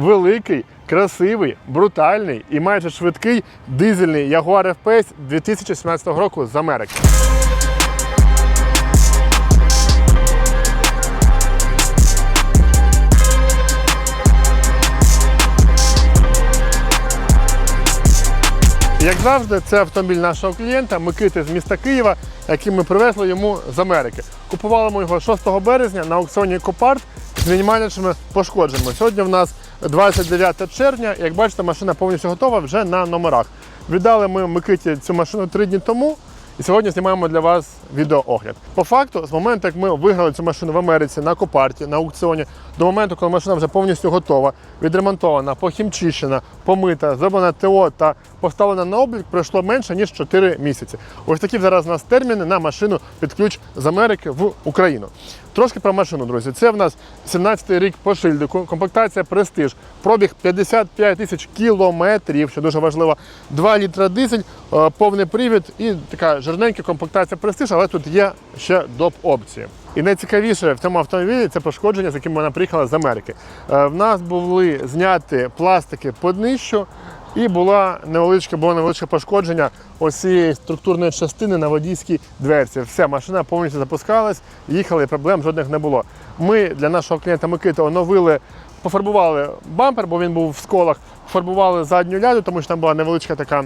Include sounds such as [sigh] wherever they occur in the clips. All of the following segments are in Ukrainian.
великий, красивий, брутальний і майже швидкий дизельний Jaguar F-Pace 2017 року з Америки. Як завжди, це автомобіль нашого клієнта Микити з міста Києва, який ми привезли йому з Америки. Купували ми його 6 березня на аукціоні Копарт з мінімальнішими пошкодженнями. Сьогодні в нас 29 червня. Як бачите, машина повністю готова вже на номерах. Віддали ми Микиті цю машину три дні тому. І сьогодні знімаємо для вас відеоогляд. По факту, з моменту, як ми виграли цю машину в Америці на Копарті, на аукціоні, до моменту, коли машина вже повністю готова, відремонтована, похімчищена, помита, зроблена ТО та поставлена на облік, пройшло менше ніж 4 місяці. Ось такі зараз у нас терміни на машину під ключ з Америки в Україну. Трошки про машину, друзі. Це в нас 17-й рік по шильдику, комплектація престиж, пробіг 55 тисяч кілометрів, що дуже важливо. 2 літра дизель, е, повний привід і така жирненька комплектація престиж, але тут є ще доп опції. І найцікавіше в цьому автомобілі це пошкодження, з яким вона приїхала з Америки. Е, В нас були зняті пластики по днищу, і була невеличке, було невеличке пошкодження ось цієї структурної частини на водійській дверці. Все, машина повністю запускалась, їхали, проблем жодних не було. Ми для нашого клієнта Микити оновили, пофарбували бампер, бо він був в сколах, фарбували задню ляду, тому що там була невеличка така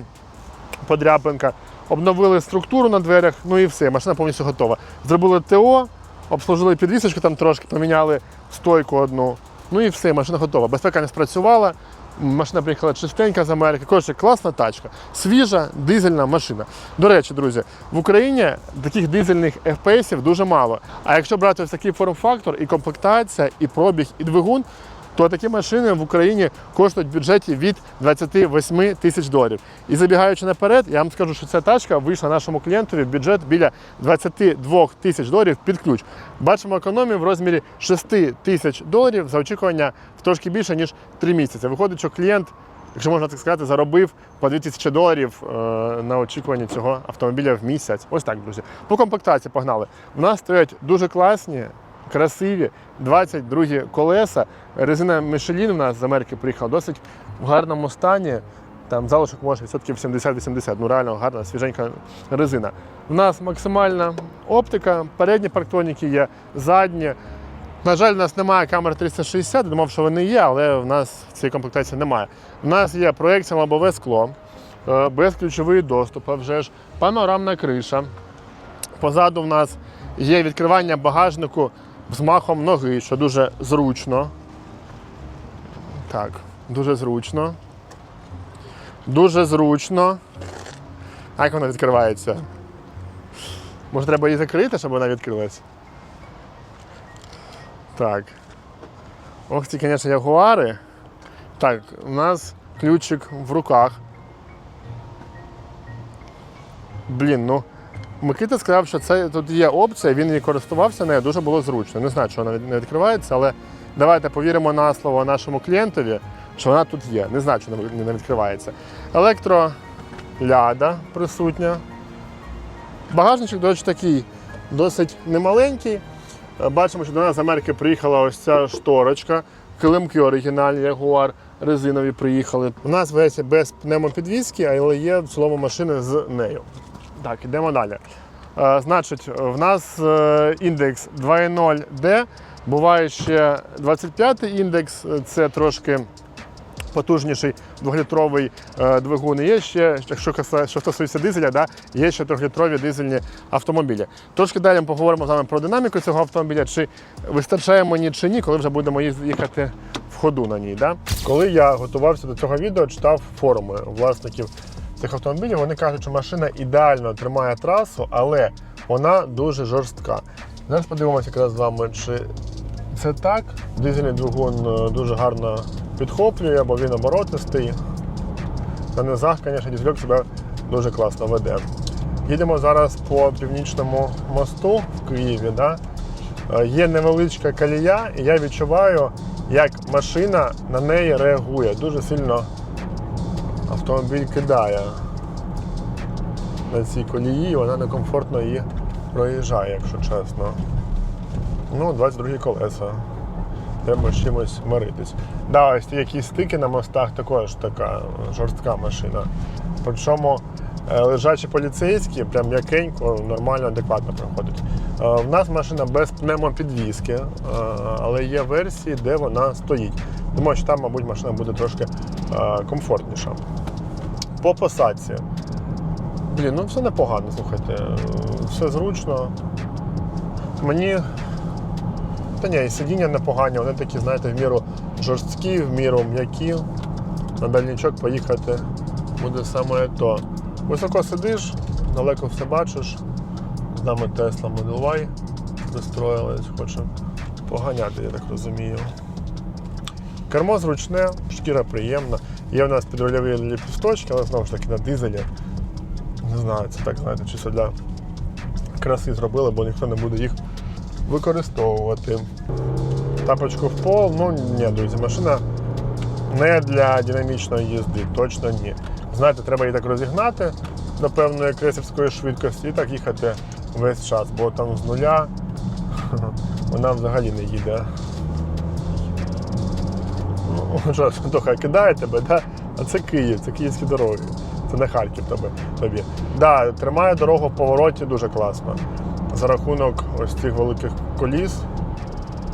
подряпинка. Обновили структуру на дверях, ну і все, машина повністю готова. Зробили ТО, обслужили підвісочку, там трошки поміняли стойку одну. Ну і все, машина готова. Безпека не спрацювала. Машина приїхала чистенька з Америки. Коротше, класна тачка. Свіжа дизельна машина. До речі, друзі, в Україні таких дизельних FPS дуже мало. А якщо брати ось такий форм-фактор, і комплектація, і пробіг, і двигун, то такі машини в Україні коштують в бюджеті від 28 тисяч доларів. І забігаючи наперед, я вам скажу, що ця тачка вийшла нашому клієнтові в бюджет біля 22 тисяч доларів під ключ. Бачимо економію в розмірі 6 тисяч доларів за очікування в трошки більше ніж 3 місяці. Виходить, що клієнт. Якщо можна так сказати, заробив по 2000 доларів е, на очікуванні цього автомобіля в місяць. Ось так, друзі. По комплектації погнали. У нас стоять дуже класні, красиві 22 колеса. Резина Michelin у нас з Америки приїхала досить в гарному стані. Там залишок може відсотків 70-80. Ну реально гарна, свіженька резина. У нас максимальна оптика, передні парктроніки є, задні. На жаль, у нас немає камер 360, думав, що вони є, але в нас в цій комплектації немає. У нас є проекція лобове скло, е, безключовий доступ, а вже ж панорамна криша. Позаду в нас є відкривання багажнику взмахом ноги, що дуже зручно. Так, дуже зручно. Дуже зручно. А як вона відкривається? Може, треба її закрити, щоб вона відкрилась? Так. Ох, ці, звісно, ягуари. Так, у нас ключик в руках. Блін, ну. Микита сказав, що це тут є опція, він її користувався нею, дуже було зручно. Не знаю, що вона не відкривається, але давайте повіримо на слово нашому клієнтові, що вона тут є. Не знаю, що вона не відкривається. Електроляда присутня. Багажничок, до речі, такий досить немаленький. Е, Бачимо, що до нас з Америки приїхала ось ця шторочка. Килимки оригінальні, Ягуар, резинові приїхали. У нас версія без пневмопідвізки, але є в цілому машини з нею. Так, ідемо далі. Е, значить, в нас е, індекс 2.0D, буває ще 25-й індекс, е, це трошки потужніший двохлітровий двигун. Є ще, якщо що стосується дизеля, да, є ще трьохлітрові дизельні автомобілі. Трошки далі ми поговоримо з вами про динаміку цього автомобіля, чи вистачає мені чи ні, коли вже будемо їхати в ходу на ній. Да? Коли я готувався до цього відео, читав форуми власників цих автомобілів, вони кажуть, що машина ідеально тримає трасу, але вона дуже жорстка. Зараз подивимося якраз з вами, чи це так. Дизельний двигун е, дуже гарно підхоплює, бо він оборотистий. На низах, звісно, дізельок себе дуже класно веде. Їдемо зараз по північному мосту в Києві. Да? Е, Є невеличка колія, і я відчуваю, як машина на неї реагує. Дуже сильно автомобіль кидає на цій колії, і вона некомфортно її проїжджає, якщо чесно. Ну, 22 колеса. треба з чимось миритись. Да, ось якісь стики на мостах також така жорстка машина. Причому е, лежачі поліцейські, прям м'якенько, нормально, адекватно проходять. Е, В нас машина без пневмопідвізки, е, але є версії, де вона стоїть. Думаю, що там, мабуть, машина буде трошки е, комфортніша. По посадці. Блін, ну все непогано, слухайте. Все зручно. Мені. Та ні, і сидіння непогані, вони такі, знаєте, в міру жорсткі, в міру м'які. На дальничок поїхати буде саме то. Високо сидиш, далеко все бачиш. З нами Tesla Model Y пристроїлась, хоче поганяти, я так розумію. Кермо зручне, шкіра приємна. Є в нас підрульові ліпісточки, але знову ж таки на дизелі. Не знаю, це так, знаєте, чисто для краси зробили, бо ніхто не буде їх використовувати. Тапочку в пол, ну ні, друзі, машина не для динамічної їзди, точно ні. Знаєте, треба її так розігнати до певної кресівської швидкості і так їхати весь час, бо там з нуля [laughs] вона взагалі не їде. [laughs] Що, Антоха кидає тебе, да? а це Київ, це київські дороги. Це не Харків тобі. тобі. Да, тримає дорогу в повороті дуже класно. За рахунок ось цих великих коліс.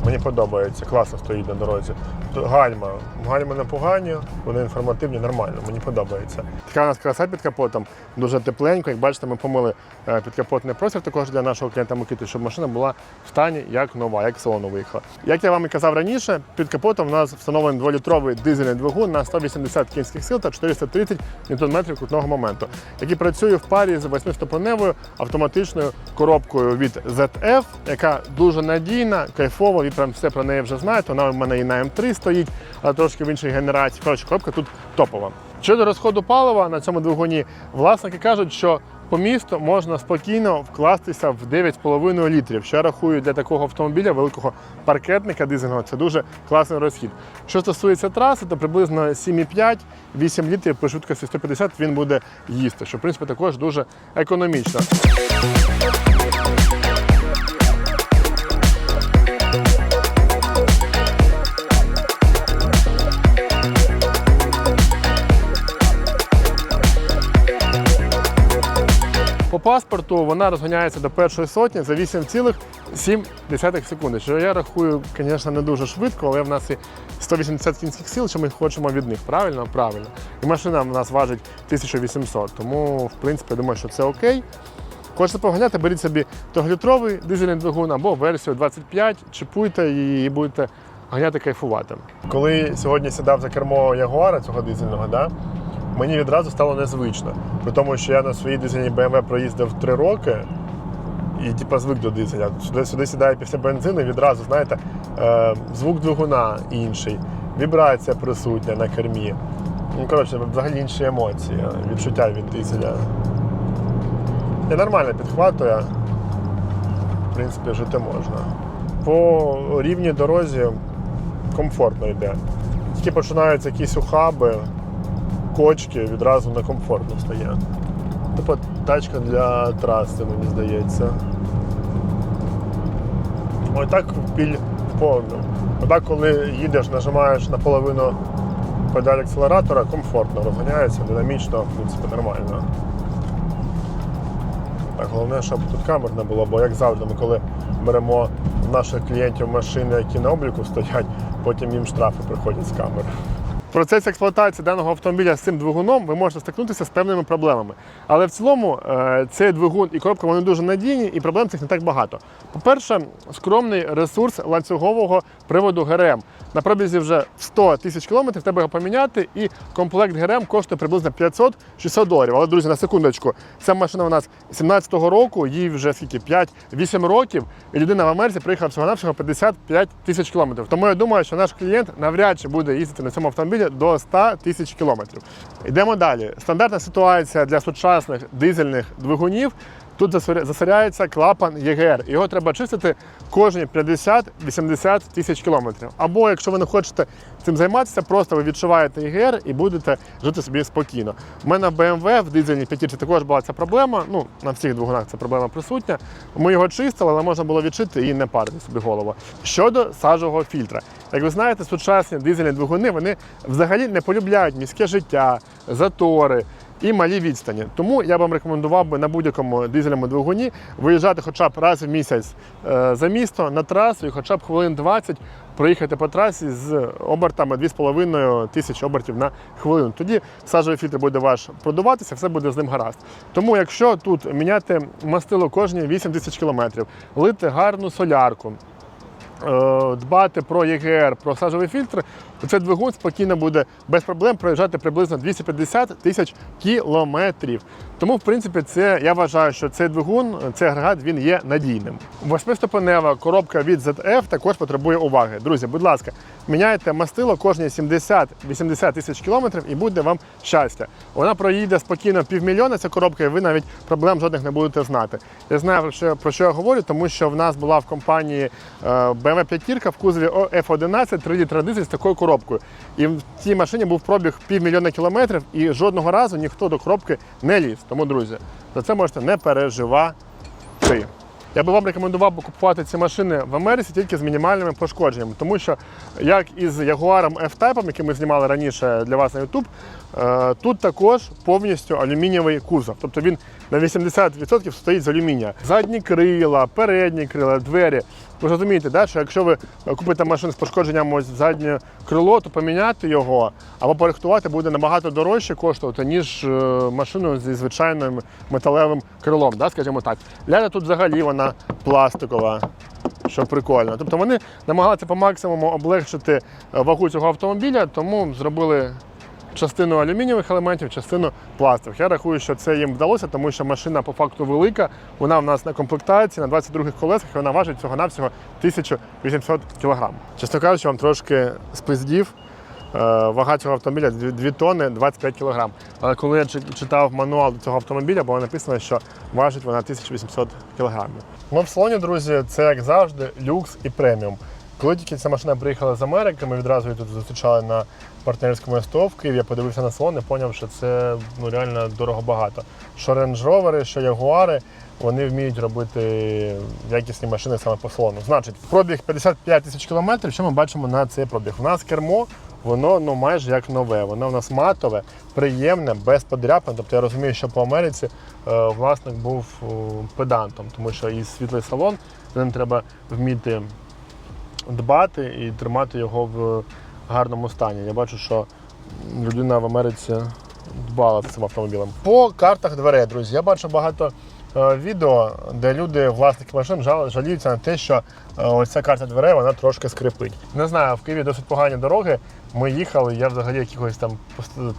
Мені подобається, класно стоїть на дорозі. Гальма. Гальма непогані, вони інформативні, нормально, мені подобається. Така у нас краса під капотом, дуже тепленько. Як бачите, ми помили е, підкапотний простір також для нашого клієнта Микити, щоб машина була в стані як нова, як салону виїхала. Як я вам і казав раніше, під капотом у нас встановлений 2-літровий дизельний двигун на 180 кінських сил та 430 Нм крутного моменту, який працює в парі з 8-ступеневою автоматичною коробкою від ZF, яка дуже надійна, кайфова. Ви прям все про неї вже знаєте. Вона у мене і на М3 стоїть, але трошки в іншій генерації. Коротше, коробка тут топова. Щодо розходу палива на цьому двигуні, власники кажуть, що по місту можна спокійно вкластися в 9,5 літрів. Що я рахую для такого автомобіля, великого паркетника дизельного, це дуже класний розхід. Що стосується траси, то приблизно 7,5-8 літрів при швидкості 150 він буде їсти, що в принципі також дуже економічно. Паспорту вона розганяється до першої сотні за 8,7 секунди. Що я рахую, звісно, не дуже швидко, але в нас і 180 кінських сил, що ми хочемо від них. Правильно? Правильно. І машина в нас важить 1800. Тому, в принципі, я думаю, що це окей. Хочете поганяти, беріть собі трьохлітровий дизельний двигун або версію 25, чіпуйте її і будете ганяти кайфувати. Коли сьогодні сідав за кермо Ягуара цього дизельного, да, мені відразу стало незвично. При тому, що я на своїй дизельній BMW проїздив 3 роки і типу, звик до дизеля. Сюди, сюди сідає після бензину відразу, знаєте, е, звук двигуна інший, вібрація присутня на кермі. Ну, коротше, взагалі інші емоції, відчуття від дизеля. І нормально підхватує. В принципі, жити можна. По рівній дорозі комфортно йде. Тільки починаються якісь ухаби, кочки, відразу некомфортно стає. Типа тачка для траси, мені здається. Ось так біль повну. Отак, коли їдеш, нажимаєш на половину педаль акселератора, комфортно розганяється, динамічно, в принципі, нормально. Так, головне, щоб тут камер не було, бо як завжди, ми коли беремо наших клієнтів машини, які на обліку стоять, потім їм штрафи приходять з камер. В процесі експлуатації даного автомобіля з цим двигуном ви можете стикнутися з певними проблемами. Але в цілому е, цей двигун і коробка вони дуже надійні і проблем цих не так багато. По-перше, скромний ресурс ланцюгового приводу ГРМ. На пробізі вже 100 тисяч кілометрів треба його поміняти, і комплект ГРМ коштує приблизно 500-600 доларів. Але, друзі, на секундочку, ця машина у нас 17-го року, їй вже скільки 5-8 років, і людина в Америці приїхала всього-навсього 55 тисяч кілометрів. Тому я думаю, що наш клієнт навряд чи буде їздити на цьому автомобілі до 100 тисяч кілометрів. Йдемо далі. Стандартна ситуація для сучасних дизельних двигунів. Тут засоря- засоряється клапан ЄГР. Його треба чистити кожні 50-80 тисяч кілометрів. Або якщо ви не хочете цим займатися, просто ви відчуваєте ЄГР і будете жити собі спокійно. У мене в BMW в дизельній п'ятірці також була ця проблема. Ну, на всіх двигунах ця проблема присутня. Ми його чистили, але можна було відчити і не парити собі голову. Щодо сажового фільтра. Як ви знаєте, сучасні дизельні двигуни вони взагалі не полюбляють міське життя, затори і малі відстані. Тому я вам рекомендував би на будь-якому дизельному двигуні виїжджати хоча б раз в місяць е, за місто на трасу і хоча б хвилин 20 проїхати по трасі з обертами 2,5 тисяч обертів на хвилину. Тоді сажовий фільтр буде ваш продуватися, все буде з ним гаразд. Тому якщо тут міняти мастило кожні 8 тисяч кілометрів, лити гарну солярку, е, дбати про ЄГР, про сажовий фільтр, то цей двигун спокійно буде без проблем проїжджати приблизно 250 тисяч кілометрів. Тому, в принципі, це я вважаю, що цей двигун, цей агрегат, він є надійним. Восьмиступенева коробка від ZF також потребує уваги. Друзі, будь ласка, міняйте мастило кожні 70-80 тисяч кілометрів і буде вам щастя. Вона проїде спокійно півмільйона ця коробка, і ви навіть проблем жодних не будете знати. Я знаю про що, я говорю, тому що в нас була в компанії е, BMW 5 в кузові F11 3 літра дизель з такою коробкою. І в цій машині був пробіг півмільйона кілометрів, і жодного разу ніхто до коробки не ліз. Тому, друзі, за це можете не переживати. Я би вам рекомендував купувати ці машини в Америці тільки з мінімальними пошкодженнями, тому що як із Jaguar F-Type, який ми знімали раніше для вас на YouTube, е, тут також повністю алюмінієвий кузов. Тобто він на 80% стоїть з алюмінія. Задні крила, передні крила, двері. Ви розумієте, да, що якщо ви купите машину з пошкодженням ось заднє крило, то поміняти його або порихтувати буде набагато дорожче коштувати, ніж е, машину зі звичайним металевим крилом, да, скажімо так. Ляда тут взагалі вона пластикова. Що прикольно. Тобто вони намагалися по максимуму облегшити е, вагу цього автомобіля, тому зробили частину алюмінієвих елементів, частину пластикових. Я рахую, що це їм вдалося, тому що машина по факту велика. Вона в нас на комплектації на 22-х колесах і вона важить всього-навсього 1800 кг. Чесно кажучи, вам трошки спиздів. Е, Вага цього автомобіля 2 тонни 25 кг. Але коли я читав мануал цього автомобіля, було написано, що важить вона 1800 кг. Ну, в салоні, друзі, це як завжди люкс і преміум. Коли тільки ця машина приїхала з Америки, ми відразу її тут зустрічали на партнерському СТО в Києві. Я подивився на салон і зрозумів, що це ну, реально дорого багато. Що Rover, що Ягуари, вони вміють робити якісні машини саме по салону. Значить, пробіг 55 тисяч кілометрів. Що ми бачимо на цей пробіг? У нас кермо, воно ну, майже як нове. Воно у нас матове, приємне, без подряпин. Тобто я розумію, що по Америці е, власник був е, педантом, тому що і світлий салон, ним треба вміти дбати і тримати його в гарному стані. Я бачу, що людина в Америці дбала з цим автомобілем. По картах дверей, друзі, я бачу багато відео, де люди, власники машин, жаліються на те, що е, ось ця карта дверей вона трошки скрипить. Не знаю, в Києві досить погані дороги. Ми їхали, я взагалі якихось там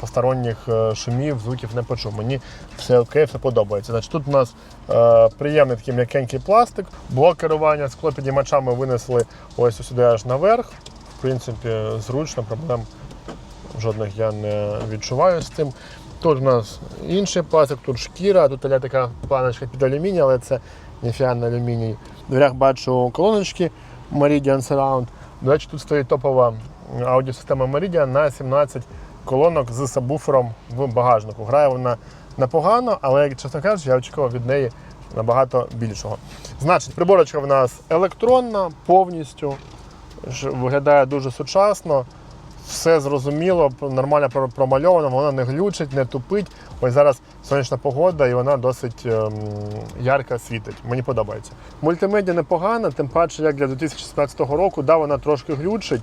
посторонніх е, шумів, звуків не почув. Мені все окей, все подобається. Значить, тут у нас е, приємний такий м'якенький пластик, блок керування склопідіймачами винесли ось сюди аж наверх. В принципі, зручно, проблем жодних я не відчуваю з цим. Тут у нас інший пластик, тут шкіра, тут така планочка під алюміній, але це ніфіга алюміній. В дверях бачу колоночки Meridian Surround. До речі, тут стоїть топова аудіосистема Meridian на 17 колонок з сабвуфером в багажнику. Грає вона непогано, але, чесно кажучи, я очікував від неї набагато більшого. Значить, приборочка в нас електронна повністю, виглядає дуже сучасно все зрозуміло, нормально промальовано, вона не глючить, не тупить. Ось зараз сонячна погода і вона досить ем, ярко світить. Мені подобається. Мультимедіа непогана, тим паче, як для 2016 року, да, вона трошки глючить,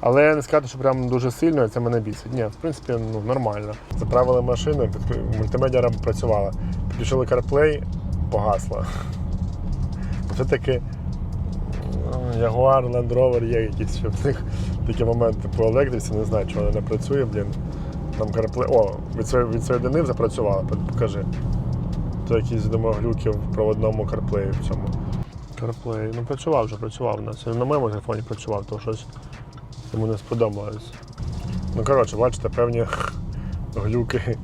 але не сказати, що прям дуже сильно це мене бісить. Ні, в принципі, ну, нормально. Заправили машину, мультимедіа працювала. Підключили CarPlay, погасла. [laughs] Все-таки Jaguar, Land Rover є якісь ще в них такі моменти по електриці, не знаю, чого не працює, блін. Там CarPlay, о, відсо- відсоєдинив, запрацювала, покажи. То якісь, думаю, глюки в проводному CarPlay в цьому. CarPlay, ну працював вже, працював у нас. На моєму телефоні працював, то щось йому не сподобалось. Ну, коротше, бачите, певні [laughs] глюки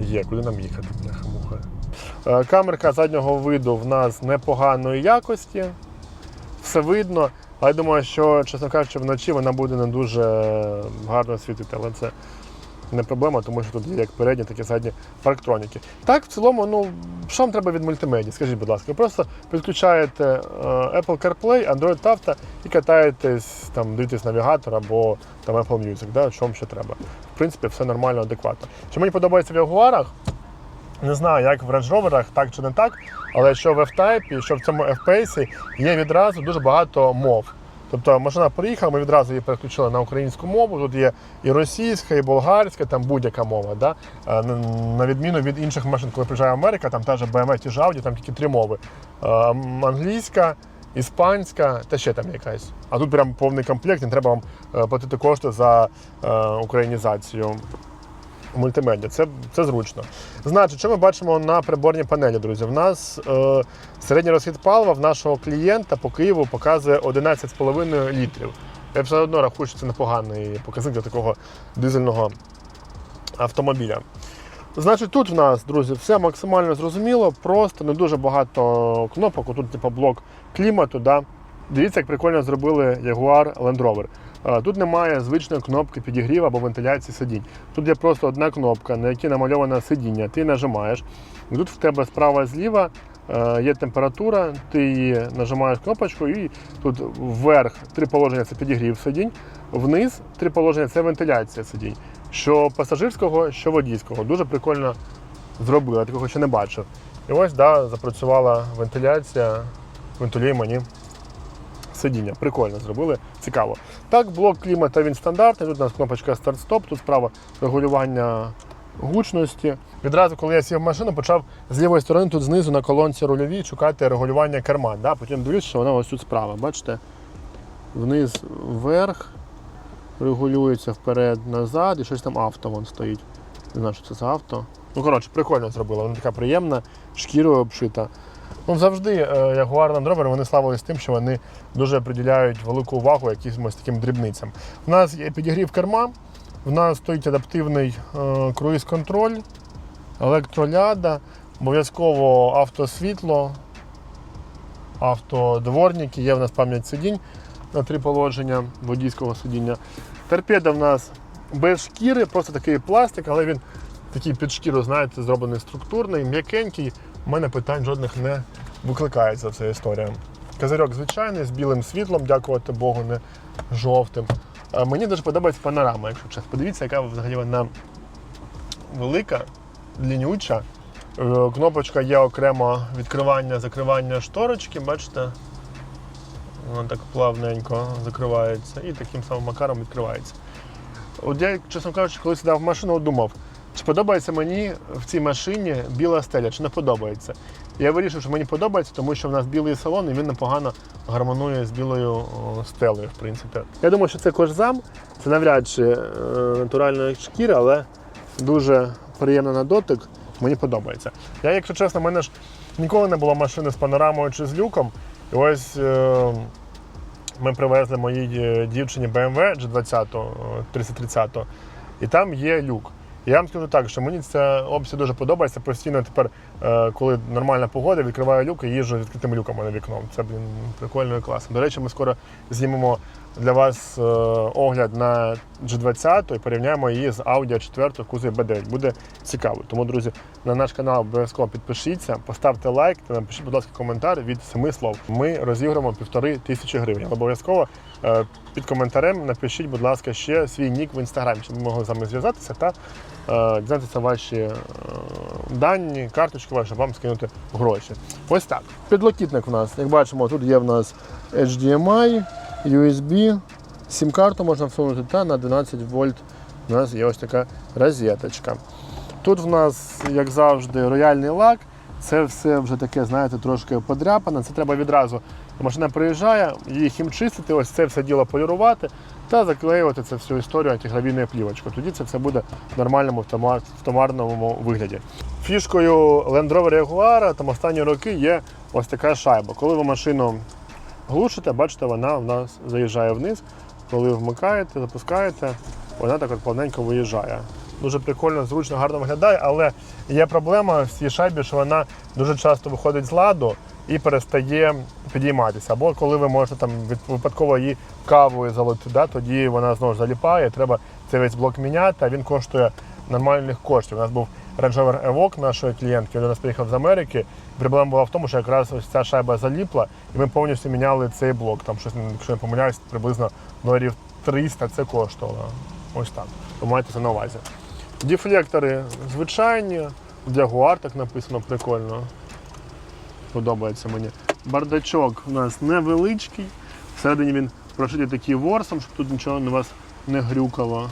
є. Куди нам їхати, бляха-муха. Е, Камерка заднього виду в нас непоганої якості, все видно. Але я думаю, що, чесно кажучи, вночі вона буде не дуже гарно світити, але це не проблема, тому що тут є як передні, так і задні парктроніки. Так, в цілому, ну, що вам треба від мультимедії? Скажіть, будь ласка, ви просто підключаєте е, Apple CarPlay, Android Auto і катаєтесь, там, дивитесь навігатор або там, Apple Music, да, що вам ще треба. В принципі, все нормально, адекватно. Що мені подобається в Ягуарах, не знаю, як в Range Rover, так чи не так, але що в F-Type, що в цьому FPS є відразу дуже багато мов. Тобто машина приїхала, ми відразу її переключили на українську мову. Тут є і російська, і болгарська, там будь-яка мова. Да? Е, На відміну від інших машин, коли приїжджає Америка, там та же BMW, ті ж Audi, там тільки три мови: Е, англійська, іспанська та ще там якась. А тут прям повний комплект, не треба вам е, платити кошти за українізацію мультимедіа. Це, це зручно. Значить, що ми бачимо на приборній панелі, друзі? В нас е, середній розхід палива в нашого клієнта по Києву показує 11,5 літрів. Я все одно рахую, що це непоганий показник для такого дизельного автомобіля. Значить, тут в нас, друзі, все максимально зрозуміло, просто не дуже багато кнопок. Тут типу блок клімату. Да? Дивіться, як прикольно зробили Jaguar Land Rover. Тут немає звичної кнопки підігріву або вентиляції сидінь. Тут є просто одна кнопка, на якій намальоване сидіння. Ти нажимаєш. І тут в тебе справа зліва е, є температура, ти її нажимаєш кнопочку, і тут вверх три положення це підігрів сидінь, вниз три положення це вентиляція сидінь. Що пасажирського, що водійського. Дуже прикольно зробили, такого ще не бачив. І ось да, запрацювала вентиляція, вентилює мені сидіння. Прикольно зробили, цікаво. Так, блок клімата він стандартний. Тут у нас кнопочка старт-стоп, тут справа регулювання гучності. Відразу, коли я сів в машину, почав з лівої сторони тут знизу на колонці рульовій шукати регулювання керма. Да? Потім дивлюсь, що воно ось тут справа. Бачите? Вниз вверх, регулюється вперед, назад і щось там авто вон стоїть. Не знаю, що це за авто. Ну, коротше, прикольно зробила. Вона така приємна, шкірою обшита. Ну, завжди Jaguar Land Rover вони славились тим, що вони дуже приділяють велику увагу якимось таким дрібницям. У нас є підігрів керма, в нас стоїть адаптивний е, круїз-контроль, електроляда, обов'язково автосвітло, автодворники, є в нас пам'ять сидінь на три положення водійського сидіння. Торпеда в нас без шкіри, просто такий пластик, але він такий під шкіру, знаєте, зроблений структурний, м'якенький. У мене питань жодних не викликає за ця історія. Козирьок звичайний, з білим світлом, дякувати Богу, не жовтим. А Мені дуже подобається панорама, якщо чесно. Подивіться, яка взагалі вона велика, лінюча. Е, Кнопочка є окремо відкривання, закривання шторочки, бачите? Вона так плавненько закривається і таким самим макаром відкривається. От я, чесно кажучи, коли сідав в машину, думав, чи подобається мені в цій машині біла стеля, чи не подобається. Я вирішив, що мені подобається, тому що в нас білий салон і він непогано гармонує з білою стелею, в принципі. Я думаю, що це кожзам, це навряд чи е, натуральна шкіра, але дуже приємно на дотик. Мені подобається. Я, якщо чесно, в мене ж ніколи не було машини з панорамою чи з люком. І ось е, ми привезли моїй е, дівчині BMW G20 е, 330, і там є люк. Я вам скажу так, що мені ця опція дуже подобається. Постійно тепер, е, коли нормальна погода, відкриваю люк і їжджу відкритими люками на вікном. Це блін, прикольно і класно. До речі, ми скоро знімемо для вас е, огляд на G20 і порівняємо її з Audi 4 в кузові B9. Буде цікаво. Тому, друзі, на наш канал обов'язково підпишіться, поставте лайк та напишіть, будь ласка, коментар від семи слов. Ми розіграємо півтори тисячі гривень. Обов'язково е, під коментарем напишіть, будь ласка, ще свій нік в інстаграмі, щоб ми могли з вами зв'язатися та дізнатися ваші е, дані, карточки ваші, щоб вам скинути гроші. Ось так. Підлокітник в нас, як бачимо, тут є в нас HDMI, USB, сім-карту можна всунути та на 12 вольт. У нас є ось така розеточка. Тут в нас, як завжди, рояльний лак. Це все вже таке, знаєте, трошки подряпане. Це треба відразу. Машина приїжджає, її хімчистити, ось це все діло полірувати та заклеювати це всю історію антигравійною плівочкою. Тоді це все буде в нормальному автомар- автомарному вигляді. Фішкою Land Rover Jaguar там останні роки є ось така шайба. Коли ви машину глушите, бачите, вона в нас заїжджає вниз. Коли вмикаєте, запускаєте, вона так от плавненько виїжджає. дуже прикольно, зручно, гарно виглядає, але є проблема в цій шайбі, що вона дуже часто виходить з ладу і перестає підійматися. Або коли ви можете там випадково її кавою залити, да, тоді вона знову ж заліпає, треба цей весь блок міняти, а він коштує нормальних коштів. У нас був Range Rover Evoque нашої клієнтки, він до нас приїхав з Америки. Проблема була в тому, що якраз ось ця шайба заліпла, і ми повністю міняли цей блок. Там щось, якщо не помиляюсь, приблизно доларів 300 це коштувало. Ось так. Ви маєте це на увазі. Дефлектори звичайні, Jaguar так написано прикольно. Подобається мені. Бардачок у нас невеличкий. Всередині він прошитий таким ворсом, щоб тут нічого на вас не грюкало.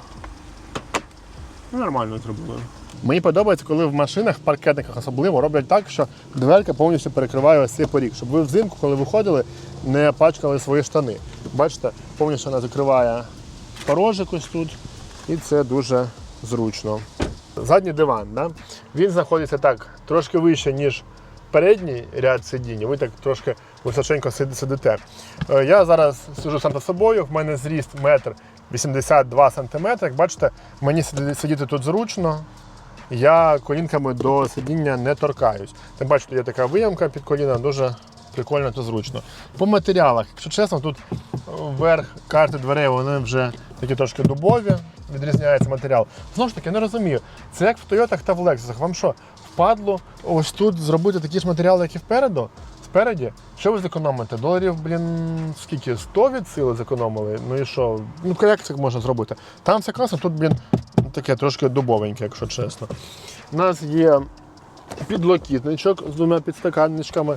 Ну, Нормально зробили. Мені подобається, коли в машинах, в паркетниках особливо, роблять так, що дверка повністю перекриває ось цей поріг, щоб ви взимку, коли виходили, не пачкали свої штани. Бачите, повністю вона закриває порожик ось тут, і це дуже зручно. Задній диван, да? він знаходиться так трошки вище, ніж передній ряд сидінь. Ви так трошки височенько сидите. Е, Я зараз сиджу сам за собою, в мене зріст метр 82 см. Як бачите, мені сидіти тут зручно. Я колінками до сидіння не торкаюсь. Тим тут є така виямка під коліна, дуже прикольно та зручно. По матеріалах, якщо чесно, тут верх карти дверей вони вже такі трошки дубові, відрізняється матеріал. Знову ж таки, я не розумію. Це як в Тойотах та в Лексусах. Вам що, впадло ось тут зробити такі ж матеріали, як і впереду? Спереді? Що ви зекономите? Доларів, блін, скільки? 100 від сили зекономили? Ну і що? Ну як можна зробити? Там все класно, тут, блін, таке трошки дубовеньке, якщо чесно. У нас є підлокітничок з двома підстаканничками.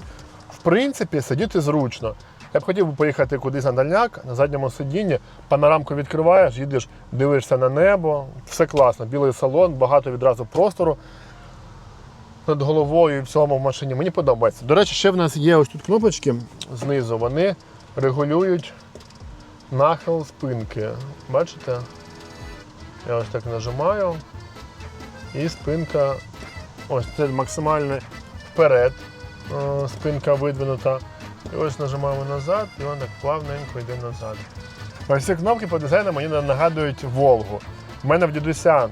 В принципі, сидіти зручно. Я б хотів поїхати кудись на дальняк, на задньому сидінні, панорамку відкриваєш, їдеш, дивишся на небо, все класно, білий салон, багато відразу простору над головою і в цьому в машині. Мені подобається. До речі, ще в нас є ось тут кнопочки знизу, вони регулюють нахил спинки. Бачите? Я ось так нажимаю. І спинка. Ось це максимально вперед. е, Спинка видвинута. І ось нажимаємо назад, і вона так плавненько йде назад. Ось ці кнопки по дизайну мені нагадують Волгу. У мене в дідуся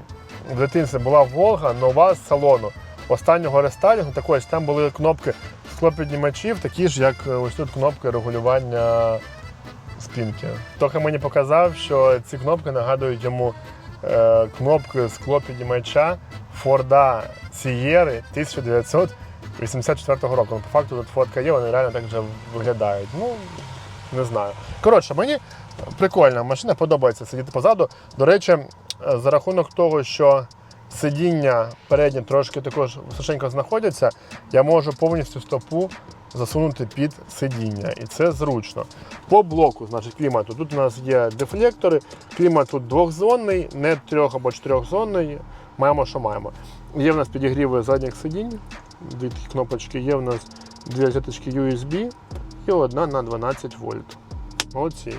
в дитинстві була Волга, нова з салону. Останнього рестайлінгу, так ось там були кнопки склопіднімачів, такі ж, як е, ось тут кнопки регулювання спинки. Трохи мені показав, що ці кнопки нагадують йому е, кнопки склопіднімача Форда Сієри 1984 року. Ну, По факту тут фотка є, вони реально так вже виглядають. Ну, не знаю. Коротше, мені прикольна машина, подобається сидіти позаду. До речі, е, за рахунок того, що сидіння переднє трошки також височенько знаходяться, я можу повністю стопу засунути під сидіння. І це зручно. По блоку, значить, клімату. Тут у нас є дефлектори, клімат тут двохзонний, не трьох або чотирьохзонний. Маємо, що маємо. Є в нас підігріви задніх сидінь, дві такі кнопочки, є в нас дві розеточки USB і одна на 12 вольт. Молодці.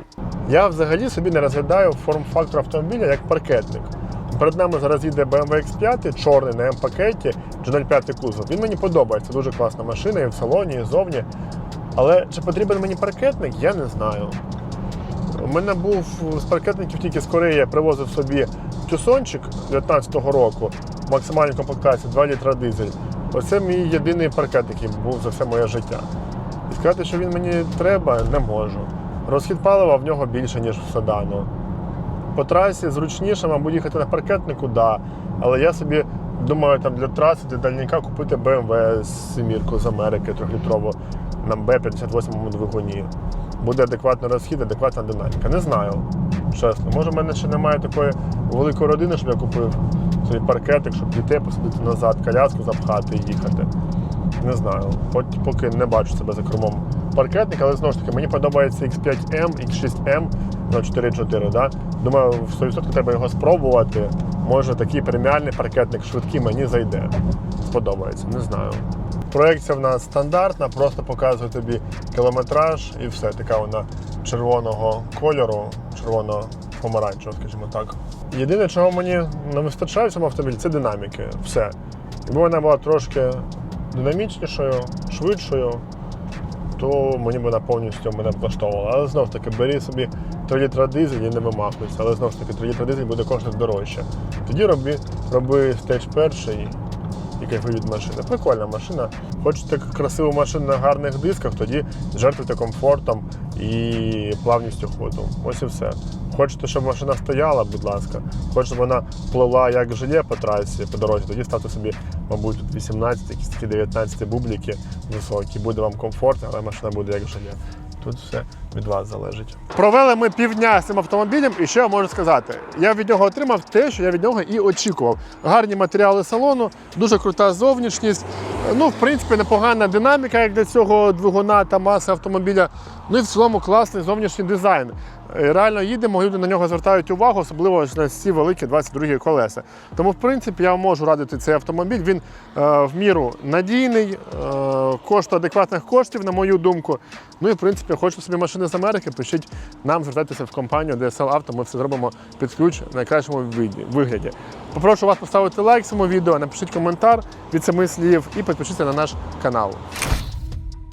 Я взагалі собі не розглядаю форм-фактор автомобіля як паркетник. Перед нами зараз їде BMW X5, чорний на М-пакеті, G05 кузов. Він мені подобається, дуже класна машина і в салоні, і ззовні. Але чи потрібен мені паркетник, я не знаю. У мене був з паркетників тільки з Кореї, я привозив собі тюсончик 19-го року, в максимальній комплектації 2 літра дизель. Оце мій єдиний паркетник, який був за все моє життя. І сказати, що він мені треба, не можу. Розхід палива в нього більше, ніж в седану. По трасі зручніше, мабуть, їхати на паркетнику, да. Але я собі думаю, там для траси, для дальніка купити BMW семірку з Америки трьохлітрову на Б58 двигуні. Буде адекватний розхід, адекватна динаміка. Не знаю. Чесно. Може, в мене ще немає такої великої родини, щоб я купив свій паркетик, щоб дітей посадити назад, коляску запхати і їхати. Не знаю. От поки не бачу себе за кермом паркетника, але знову ж таки мені подобається X5M, X6M на 4.4. Да? Думаю, в 100% треба його спробувати. Може такий преміальний паркетник швидкий мені зайде. Сподобається, не знаю. Проекція в нас стандартна, просто показує тобі кілометраж і все. Така вона червоного кольору, червоно-помаранчевого, скажімо так. Єдине, чого мені не вистачає в цьому автомобілі, це динаміки. Все. Якби вона була трошки динамічнішою, швидшою, то мені вона повністю мене влаштовувала. Але знов таки бери собі 3 літра дизель і не вимахуйся, Але знову ж таки 3 літра дизель буде коштувати дорожче. Тоді роби, роби стеж перший і кайфуй від машини. Прикольна машина. Хочете красиву машину на гарних дисках, тоді жертвуйте комфортом і плавністю ходу. Ось і все. Хочете, щоб машина стояла, будь ласка. Хочете, щоб вона плила як желе по трасі, по дорозі, тоді ставте собі, мабуть, 18, якісь такі 19 бубліки високі. Буде вам комфортно, але машина буде як желе. Тут все від вас залежить. Провели ми півдня з цим автомобілем, і що я можу сказати? Я від нього отримав те, що я від нього і очікував. Гарні матеріали салону, дуже крута зовнішність. Ну, в принципі, непогана динаміка, як для цього двигуна та маси автомобіля. Ну і в цілому класний зовнішній дизайн. Е, Реально їдемо, люди на нього звертають увагу, особливо на ці великі 22 колеса. Тому, в принципі, я можу радити цей автомобіль. Він е, в міру надійний, е, коштує адекватних коштів, на мою думку. Ну і в принципі, хочу собі машини з Америки, пишіть нам, звертайтеся в компанію DSL Auto, ми все зробимо під ключ в найкращому вигляді. Попрошу вас поставити лайк цьому відео, напишіть коментар від самих слів і підпишіться на наш канал.